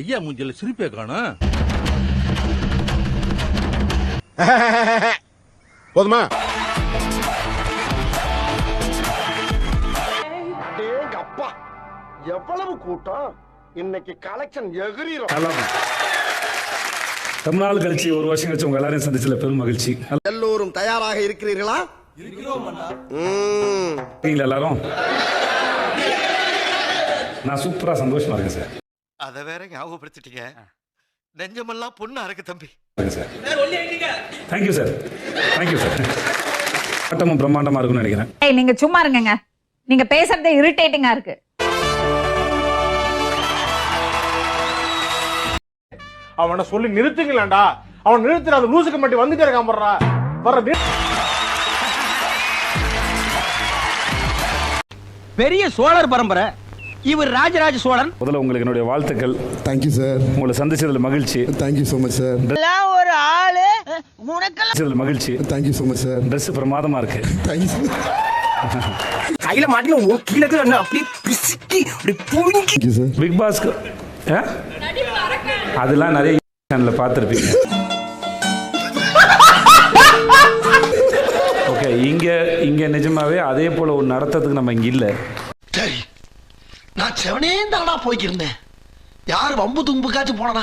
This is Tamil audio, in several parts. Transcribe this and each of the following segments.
ஐயா மூஞ்சில சிரிப்பே காணும் போதுமா? அப்பா எவ்வளவு கூட்டம்? இன்னைக்கு கலெக்ஷன் எகிரிரும். நல்லா ரொம்ப நாள் கழிச்சு ஒரு வருஷம் கழிச்சு உங்க எல்லாரையும் சந்திச்சதுல பெரும் மகிழ்ச்சி. எல்லோரும் தயாராக இருக்கிறீர்களா? ம். இருக்கீங்களா எல்லாரும்? நான் சூப்பரா சந்தோஷமா இருக்கேன் சார். அத வேற ஞாபகப்படுத்திட்டீங்க. நெஞ்சமெல்லாம் பொண்ணு அறக்கு தம்பி. தேங்க்யூ சார் தேங்க்யூ சார் ஆட்டமும் பிரம்மாண்டமா இருக்கும்னு நினைக்கிறேன். ஏய் நீங்க சும்மா இருங்கங்க. நீங்க பேசுறது இரிட்டேட்டிங்கா இருக்கு. அவனை சொல்லி நிறுத்துங்களேன்டா. அவன் நிறுத்துற அந்த லூசுக்கு மட்டும் வந்துட்டே இருக்கான் போடுறா. வர்ற பெரிய சோழர் பரம்பரை இவர் ராஜராஜ சோழன். முதல்ல உங்களுக்கு என்னுடைய வாழ்த்துக்கள். தேங்க்யூ சார் உங்களை சந்திச்சதுல மகிழ்ச்சி. தேங்க்யூ ஸோ மச் சார் ஒரு ஆளு. சந்திச்சதுல மகிழ்ச்சி. Thank you so much sir dress பிரமாதமா இருக்கு. தேங்க்யூ கையில மாட்டின கீழே அப்படி பிசுக்கி அப்படி புழுங்கி. சார் பிக் பாஸ்க்கு ஆ? அதெல்லாம் நிறைய சேனல்ல பார்த்துருப்பீங்க. ஓகே இங்க இங்க நிஜமாவே அதே போல ஒரு நடத்துறதுக்கு நம்ம இங்க இல்ல. நான் செவனே தானா போய்க்கிருந்தேன். யார் வம்பு தும்புக்காச்சும் போனனா?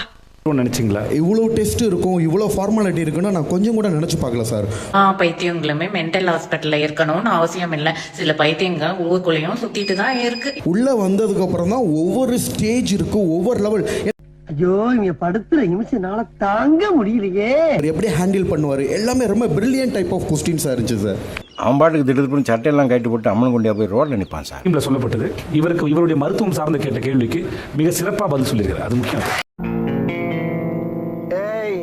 நினைச்சீங்களா? இவ்வளோ டெஸ்ட் இருக்கும் இவ்வளோ ஃபார்மாலிட்டி இருக்குன்னு நான் கொஞ்சம் கூட நினச்சி பார்க்கல சார். ஆ பைத்தியங்களுமே மென்டல் ஹாஸ்பிட்டல்ல இருக்கணும்னு அவசியம் இல்லை. சில பைத்தியங்க ஊருக்குள்ளேயும் சுத்திட்டு தான் இருக்கு. உள்ளே வந்ததுக்கு அப்புறம் தான் ஒவ்வொரு ஸ்டேஜ் இருக்கு ஒவ்வொரு லெவல் ஐயோ இங்க படுத்துற நிமிஷம்னால தாங்க முடியலையே. எப்படி ஹேண்டில் பண்ணுவார்? எல்லாமே ரொம்ப பிரில்லியன்ட் டைப் ஆஃப் கொஸ்டின்ஸாக இருந்துச்சு சார் அவன் பாட்டுக்கு திடீர்னு பண்ணி சட்டையெல்லாம் கட்டி போட்டு அம்மன் கொண்டியா போய் ரோட்ல நிற்பான் சார் டீம்ல சொல்லப்பட்டது இவருக்கு இவருடைய மருத்துவம் சார்ந்த கேட்ட கேள்விக்கு மிக சிறப்பா பதில் சொல்லியிருக்காரு அது முக்கியம். ஏய்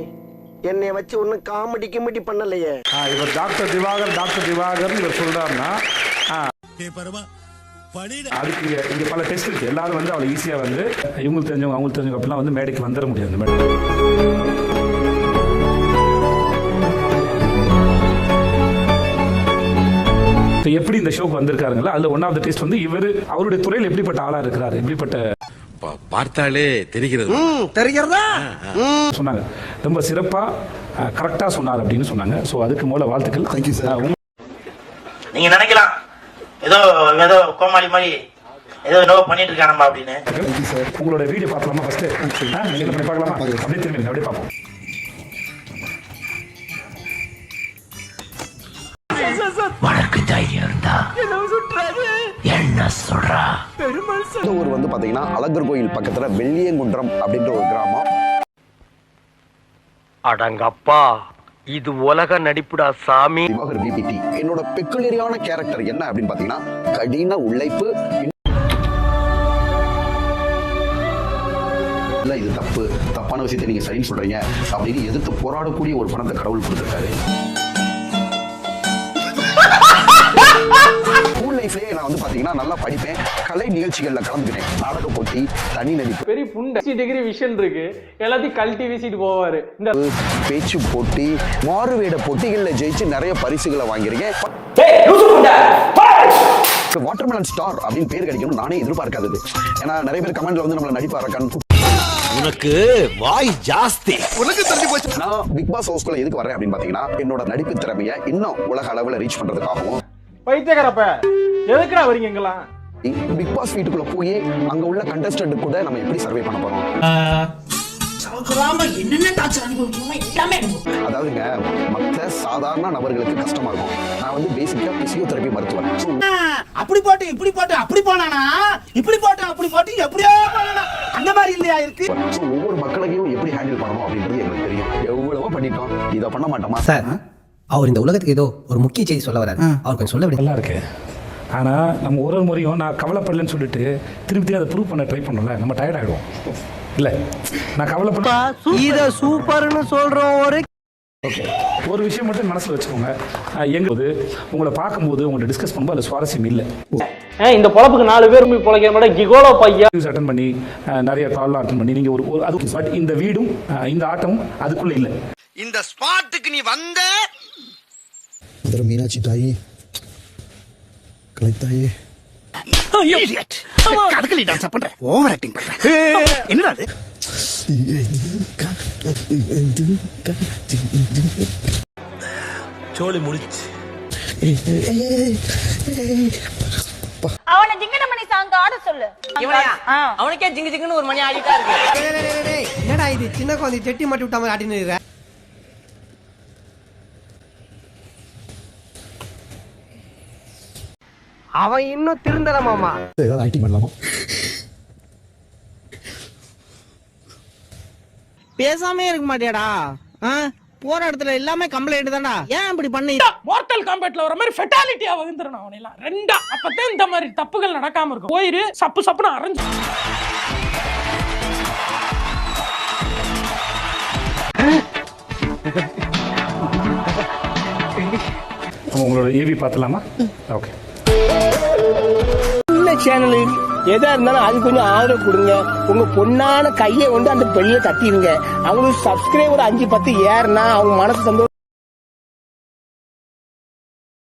என்னைய வச்சு ஒன்னும் காமெடி கிமெடி பண்ணலையே. இவர் டாக்டர் திவாகர் டாக்டர் திவாகர் இவர் சொல்றாருன்னா அதுக்கு இங்க பல டெஸ்ட் இருக்கு. எல்லாரும் வந்து அவ்வளவு ஈஸியா வந்து இவங்களுக்கு தெரிஞ்சவங்க அவங்களுக்கு தெரிஞ்சவங்க அப்படிலாம் வந்து மேடைக்கு வந்துட முடியாது மேடம் எப்படி இந்த ஷோக்கு வந்திருக்காருங்களா? அதுல ஒன் ஆஃப் த டெஸ்ட் வந்து இவர் அவருடைய துறையில் எப்படிப்பட்ட ஆளா இருக்கிறாரு? எப்படிப்பட்ட பார்த்தாலே தெரிகிறது. ம், தெரிகிறதா? சொன்னாங்க. ரொம்ப சிறப்பா கரெக்டா சொன்னார் அப்படின்னு சொன்னாங்க. ஸோ அதுக்கு மூல வாழ்த்துக்கள். ஆ, உங்க- நீங்க நினைக்கலாம். ஏதோ ஏதோ கோமாளி மாதிரி ஏதோ என்னவோ பண்ணிட்டு இருக்கானம்பா அப்படின்னு. சார் உங்களோட வீடியோ பார்க்கலாமா ஃபர்ஸ்ட் பண்ணி பார்க்கலாமா? அப்படியே திரும்பி அப்படியே பார்ப்போம். உனக்கு தைரியம் இருந்தா என்ன சொல்றா? இந்த ஊர் வந்து பாத்தீங்கன்னா அழகர் கோயில் பக்கத்துல வெள்ளியங்குன்றம் அப்படின்ற ஒரு கிராமம். அடங்கப்பா. இது உலக நடிப்புடா சாமி. என்னோட பெக்குலரியான கேரக்டர் என்ன அப்படின்னு பாத்தீங்கன்னா கடின உழைப்பு. இல்லை இது தப்பு. தப்பான விஷயத்தை நீங்க சரின்னு சொல்றீங்க அப்படின்னு எதிர்த்து போராடக்கூடிய ஒரு பணத்தை கடவுள் கொடுத்துருக்காரு. ஸ்கூல் லைஃப்லயே நான் வந்து பாத்தீங்கன்னா நல்லா படிப்பேன். கலை நிகழ்ச்சிகள்ல கலந்துக்கிட்டேன் நாடக போட்டி தனி நடிப்பு பெரிய புண்டை. டிகிரி விஷன் இருக்கு. எல்லாத்தையும் கழட்டி வீசிட்டு போவாரு. இந்த பேச்சு போட்டி மாறுவேட போட்டிகள்ல ஜெயிச்சு நிறைய பரிசுகளை வாங்கியிருக்கேன். வாட்டர்மெலன் ஸ்டார் அப்படின்னு பேர் கிடைக்கணும் நானே எதிர்பார்க்காதது. ஏன்னா நிறைய பேர் கமெண்ட்ல வந்து நம்மள நடிப்பா இருக்கான்னு உனக்கு வாய் ஜாஸ்தி. நான் பிக் பாஸ் ஹவுஸ்குள்ள எதுக்கு வரேன் அப்படின்னு பாத்தீங்கன்னா என்னோட நடிப்பு திறமைய இன்னும் உலக அளவுல ரீச் பண்றதுக்காகவும் பைத்தியக்காரப்ப எதுக்குடா வரீங்க இங்கெல்லாம்? பிக் பாஸ் வீட்டுக்குள்ள போய் அங்க உள்ள கண்டஸ்டன்ட் கூட நம்ம எப்படி சர்வே பண்ண போறோம்? அதாவதுங்க மற்ற சாதாரண நபர்களுக்கு கஷ்டமா இருக்கும். நான் வந்து பேசிக்கா பிசியோதெரபி மருத்துவர் அப்படி போட்டு இப்படி போட்டு அப்படி போனானா? இப்படி போட்டு அப்படி போட்டு எப்படியோ போனானா? அந்த மாதிரி இல்லையா இருக்கு? ஒவ்வொரு மக்களையும் எப்படி ஹேண்டில் பண்ணணும் அப்படின்றது எங்களுக்கு தெரியும். எவ்வளவோ பண்ணிட்டோம். இதை பண்ண மாட்டோமா? சார் அவர் இந்த உலகத்துக்கு ஏதோ ஒரு முக்கிய செய்தி சொல்ல வராரு அவர் கொஞ்சம் சொல்ல விடுங்க நல்லா இருக்கு. ஆனா நம்ம ஒரு ஒரு முறையும் நான் கவலைப்படலன்னு சொல்லிட்டு திருப்பி திருப்பி அதை ப்ரூவ் பண்ண ட்ரை பண்ணல நம்ம டயர்ட் ஆயிடுவோம். இல்ல நான் கவலைப்பட இத சூப்பர்னு சொல்றோம் ஒரு ஓகே ஒரு விஷயம் மட்டும் மனசுல வச்சுக்கோங்க. அஹ் எங்க போது உங்களை பார்க்கும்போது உங்களை டிஸ்கஸ் பண்ணும்போது அது சுவாரஸ்யம் இல்லை. இந்த பொழப்புக்கு நாலு பேர் போய் பொழைக்கிற மாட்டேன் கிகோலோ பையா அட்டன் பண்ணி நிறைய கால்லாம் அட்டன் பண்ணி நீங்க ஒரு அது பட் இந்த வீடும் இந்த ஆட்டமும் அதுக்குள்ள இல்லை. இந்த ஸ்பாட்டுக்கு நீ வந்த மதுரை மீனாட்சி தாயி கலைத்தாயே கதகளி டான்ஸ் பண்ற ஓவர் ஆக்டிங் பண்ற என்னடா அது சோழி முடிச்சு அவனை ஜிங்கனமணி சாங் ஆட சொல்லு. அவனுக்கே ஜிங்கு ஜிங்குன்னு ஒரு மணி ஆடிட்டா இருக்கு என்னடா இது சின்ன குழந்தை செட்டி மாட்டி விட்ட மாதிரி ஆட்டின்னு இருக்க அவன் இன்னும் திருந்தல மாமா. ஏதாவது ஆக்டிங் பண்ணலாமா? பேசாமே இருக்க மாட்டியாடா? போற இடத்துல எல்லாமே கம்ப்ளைண்ட் தான்டா. ஏன் இப்படி பண்ணி? மோர்டல் காம்பேட்ல வர மாதிரி ஃபெட்டாலிட்டியா வகுந்துறணும் அவனை எல்லாம் ரெண்டா அப்பதான் இந்த மாதிரி தப்புகள் நடக்காம இருக்கும். போயிரு சப்பு சப்புன்னு அரைஞ்சு. உங்களோட ஏவி பார்த்துலாமா ஓகே சேனல் எதா இருந்தாலும் அது கொஞ்சம் ஆதரவு கொடுங்க. உங்க பொண்ணான கையை வந்து அந்த பெல்ல தட்டிடுங்க. அவங்களுக்கு சப்ஸ்கிரைபர் அஞ்சு பத்து ஏறுனா அவங்க மனசு சந்தோஷம்